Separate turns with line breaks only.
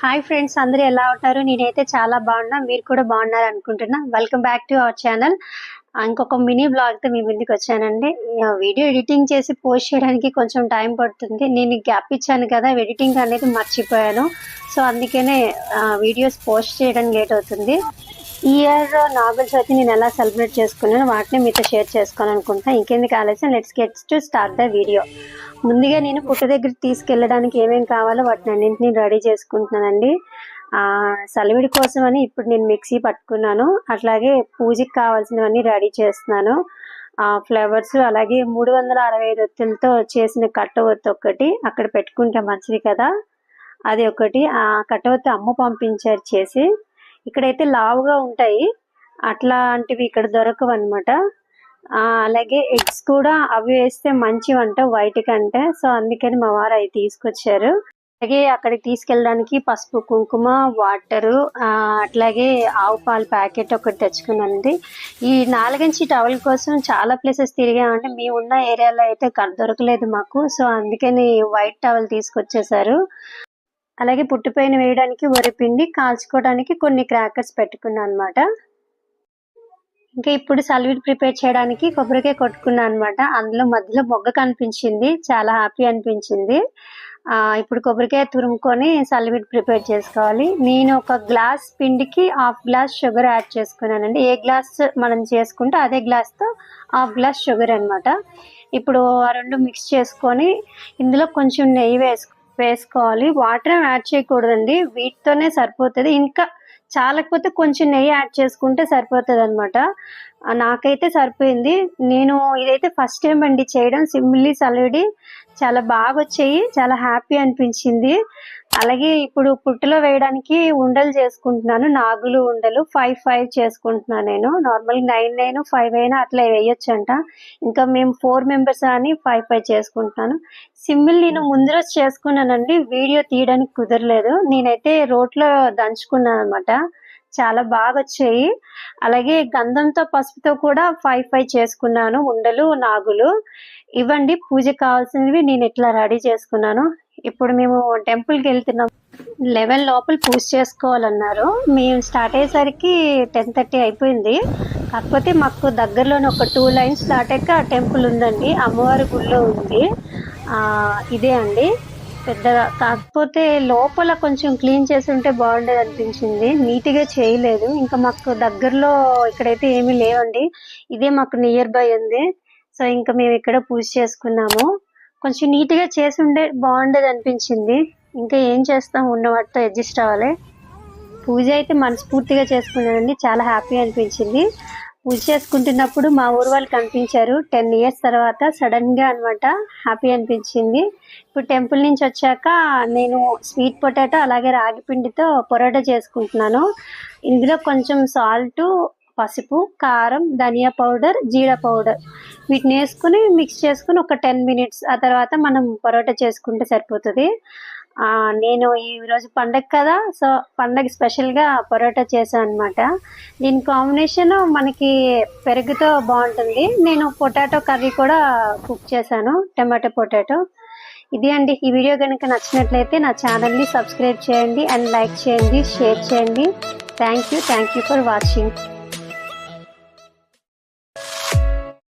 Hi friends అందరూ ఎలా ఉంటారు నేనైతే చాలా బాగున్నా. మీరు కూడా బాగున్నారు అనుకుంటున్నా. Welcome back to our channel ఇంకొక మినీ బ్లాగ్తో మీ ముందుకు వచ్చానండి. వీడియో ఎడిటింగ్ చేసి పోస్ట్ చేయడానికి కొంచెం టైం పడుతుంది. నేను గ్యాప్ ఇచ్చాను కదా ఎడిటింగ్ అనేది మర్చిపోయాను. సో అందుకనే వీడియోస్ పోస్ట్ చేయడానికి లేట్ అవుతుంది. ఇయర్ నావెల్స్ అయితే నేను ఎలా సెలబ్రేట్ చేసుకున్నాను వాటిని మీతో షేర్ చేసుకోవాలనుకుంటున్నా. ఇంకెందుకు ఆలస్యం? Let's gets to start the video ముందుగా నేను పుట్ట దగ్గర తీసుకెళ్ళడానికి ఏమేమి కావాలో వాటిని అన్నింటినీ రెడీ చేసుకుంటున్నానండి. ఆ సలివిడి కోసం అని ఇప్పుడు నేను మిక్సీ పట్టుకున్నాను. అట్లాగే పూజకి కావాల్సినవన్నీ రెడీ చేస్తున్నాను. ఆ ఫ్లవర్స్ అలాగే మూడు వందల అరవై ఐదు ఒత్తులతో చేసిన కట్టవత్తు ఒకటి అక్కడ పెట్టుకుంటే మంచిది కదా. అది ఒకటి. ఆ కట్టవత్తు అమ్మ పంపించారు చేసి. ఇక్కడైతే లావుగా ఉంటాయి. అట్లాంటివి ఇక్కడ దొరకవు అనమాట అలాగే ఎగ్స్ కూడా అవి వేస్తే మంచివంట వైట్ కంటే. సో అందుకని మా వారు అవి తీసుకొచ్చారు. అలాగే అక్కడికి తీసుకెళ్ళడానికి పసుపు కుంకుమ వాటరు అట్లాగే ఆవు పాల ప్యాకెట్ ఒకటి తెచ్చుకున్నానండి. ఈ నాలుగంచి టవల్ కోసం చాలా ప్లేసెస్ తిరిగామంటే మేము ఉన్న ఏరియాలో అయితే కన్- దొరకలేదు మాకు. సో అందుకని వైట్ టవల్ తీసుకొచ్చేసారు. అలాగే పుట్టిపైన వేయడానికి వరిపిండి కాల్చుకోవడానికి కొన్ని క్రాకర్స్ పెట్టుకున్నాను అనమాట ఇంకా ఇప్పుడు సల్వీట్ ప్రిపేర్ చేయడానికి కొబ్బరికాయ కొట్టుకున్నాను అనమాట అందులో మధ్యలో మొగ్గ కనిపించింది. చాలా హ్యాపీ అనిపించింది. ఇప్పుడు కొబ్బరికాయ తురుముకొని సల్వీట్ ప్రిపేర్ చేసుకోవాలి. నేను ఒక గ్లాస్ పిండికి హాఫ్ గ్లాస్ షుగర్ యాడ్ చేసుకున్నానండి. ఏ గ్లాస్ మనం చేసుకుంటే అదే గ్లాస్తో హాఫ్ గ్లాస్ షుగర్ అనమాట ఇప్పుడు ఆ రెండు మిక్స్ చేసుకొని ఇందులో కొంచెం నెయ్యి వేసు వేసుకోవాలి. వాటర్ యాడ్ చేయకూడదండి. వీటితోనే సరిపోతుంది. ఇంకా చాలకపోతే కొంచెం నెయ్యి యాడ్ చేసుకుంటే సరిపోతుంది అనమాట నాకైతే సరిపోయింది. నేను ఇదైతే ఫస్ట్ టైం అండి చేయడం. సింప్లీ సలిడి చాలా బాగా వచ్చాయి చాలా హ్యాపీ అనిపించింది. అలాగే ఇప్పుడు పుట్టులో వేయడానికి ఉండలు చేసుకుంటున్నాను. నాగులు ఉండలు ఫైవ్ ఫైవ్ చేసుకుంటున్నాను నేను. నార్మల్ నైన్ నైన్ ఫైవ్ అయినా అట్లా వేయొచ్చు అంట ఇంకా మేము ఫోర్ మెంబర్స్ అని ఫైవ్ ఫైవ్ చేసుకుంటున్నాను. సింపుల్ నేను ముందు రోజు చేసుకున్నానండి. వీడియో తీయడానికి కుదరలేదు. నేనైతే రోట్లో దంచుకున్నాను అనమాట చాలా బాగా వచ్చాయి అలాగే గంధంతో పసుపుతో కూడా ఫైవ్ ఫైవ్ చేసుకున్నాను. ఉండలు నాగులు. ఇవ్వండి. పూజకి కావాల్సినవి నేను ఇట్లా రెడీ చేసుకున్నాను. ఇప్పుడు మేము టెంపుల్కి వెళ్తున్నాం. లెవెన్ లోపల పూజ చేసుకోవాలన్నారు. మేము స్టార్ట్ అయ్యేసరికి టెన్ థర్టీ అయిపోయింది. కాకపోతే మాకు దగ్గరలోనే ఒక టూ లైన్స్ దాటాక టెంపుల్ ఉందండి. అమ్మవారి గుళ్ళో ఉంది. ఇదే అండి. పెద్దగా కాకపోతే లోపల కొంచెం క్లీన్ చేసి ఉంటే బాగుండేది అనిపించింది. నీట్గా చేయలేదు. ఇంకా మాకు దగ్గరలో ఇక్కడైతే ఏమీ లేవండి. ఇదే మాకు నియర్ బై ఉంది. సో ఇంకా మేము ఇక్కడ పూజ చేసుకున్నాము. కొంచెం నీట్గా చేసి ఉండే బాగుండేది అనిపించింది. ఇంకా ఏం చేస్తాం ఉన్న వాటితో అడ్జస్ట్ అవ్వాలి. పూజ అయితే మనస్ఫూర్తిగా చేసుకున్నానండి. చాలా హ్యాపీ అనిపించింది. పూజ చేసుకుంటున్నప్పుడు మా ఊరు వాళ్ళు కనిపించారు. టెన్ ఇయర్స్ తర్వాత సడన్గా అనమాట హ్యాపీ అనిపించింది. ఇప్పుడు టెంపుల్ నుంచి వచ్చాక నేను స్వీట్ పొటాటో అలాగే రాగి పిండితో పొరోటా చేసుకుంటున్నాను. ఇందులో కొంచెం సాల్ట్ పసుపు కారం ధనియా పౌడర్ జీరా పౌడర్. వీటిని వేసుకుని మిక్స్ చేసుకుని ఒక టెన్ మినిట్స్ ఆ తర్వాత మనం పరోటా చేసుకుంటే సరిపోతుంది. నేను ఈరోజు పండగ కదా సో పండగ స్పెషల్గా పరోటా చేశాను అనమాట దీని కాంబినేషన్ మనకి పెరుగుతో బాగుంటుంది. నేను పొటాటో కర్రీ కూడా కుక్ చేశాను టమాటో పొటాటో. ఇది అండి. ఈ వీడియో కనుక నచ్చినట్లయితే నా ఛానల్ని సబ్స్క్రైబ్ చేయండి అండ్ లైక్ చేయండి షేర్ చేయండి. Thank you thank you for watching